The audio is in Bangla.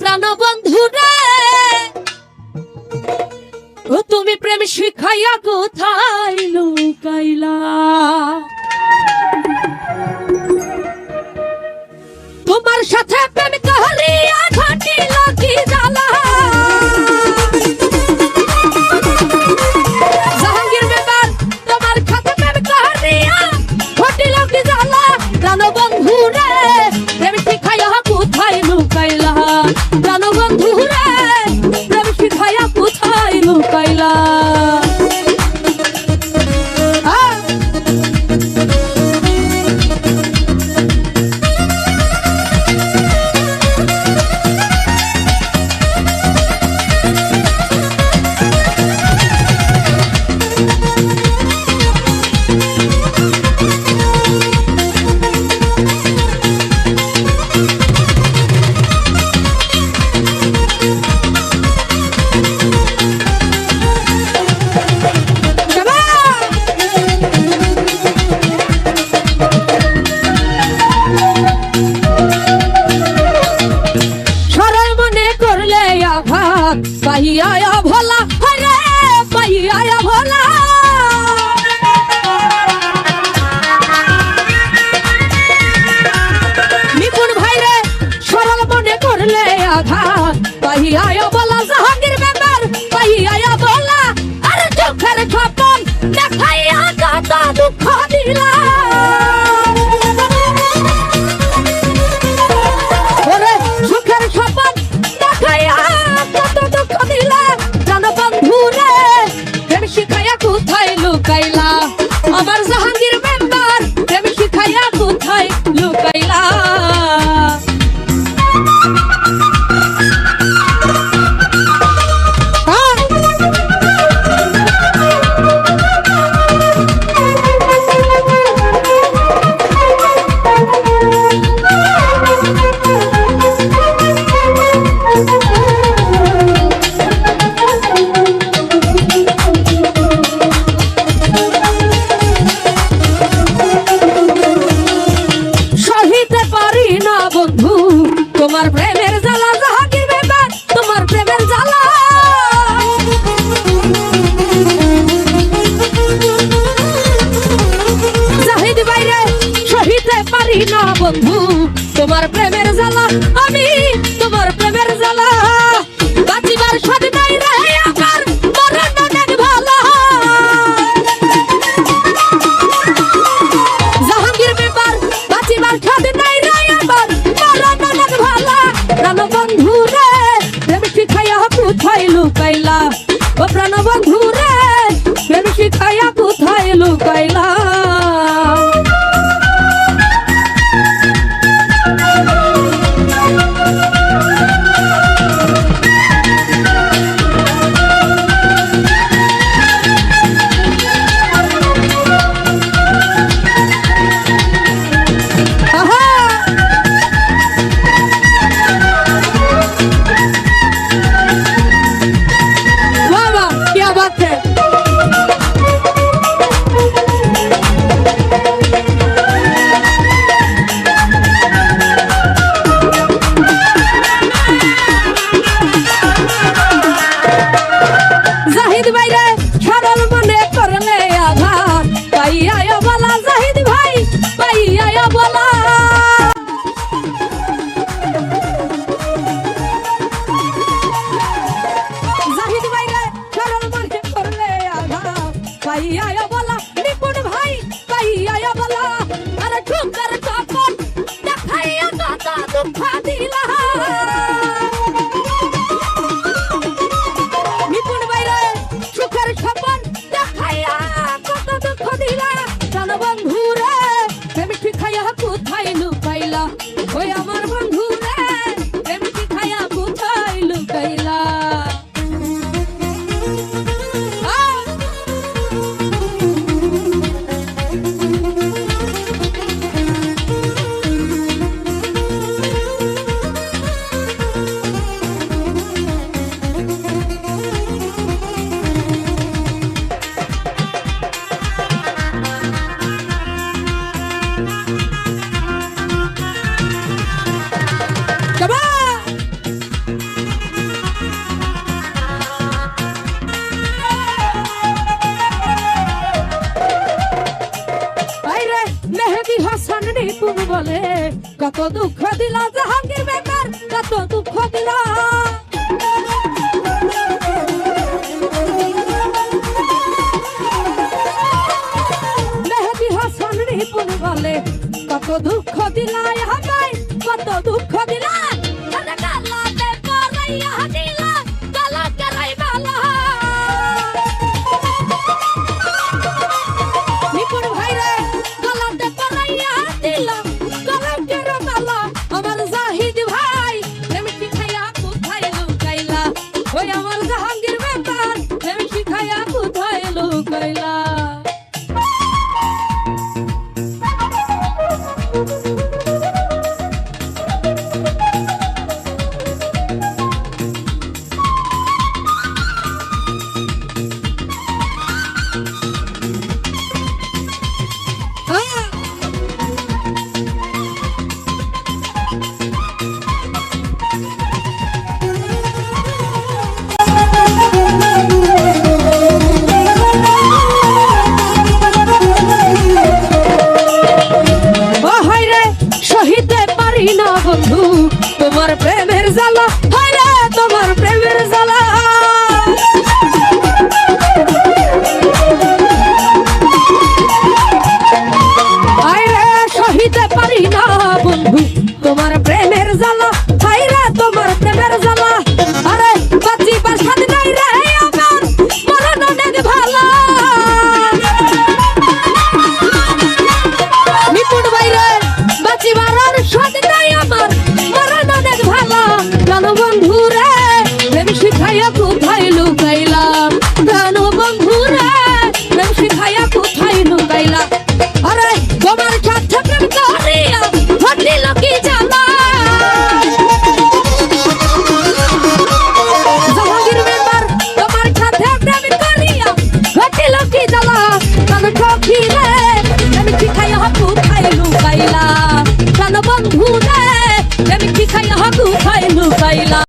প্রাণ বন্ধু রে তুমি প্রেম শিখাইয়া কোথায় লুকাইলা? ধান পাহিয়ায় লুকাইলা। ও প্রাণবন্ধুর party. হাসান নিপুণ বলে, কত দুঃখ দিলা জাহাঙ্গীর বেকার, কত দুঃখ দিলা। মেহেদি হাসান নিপুণ বলে, কত দুঃখ দিলা আমায় কত দুঃখ দিলা।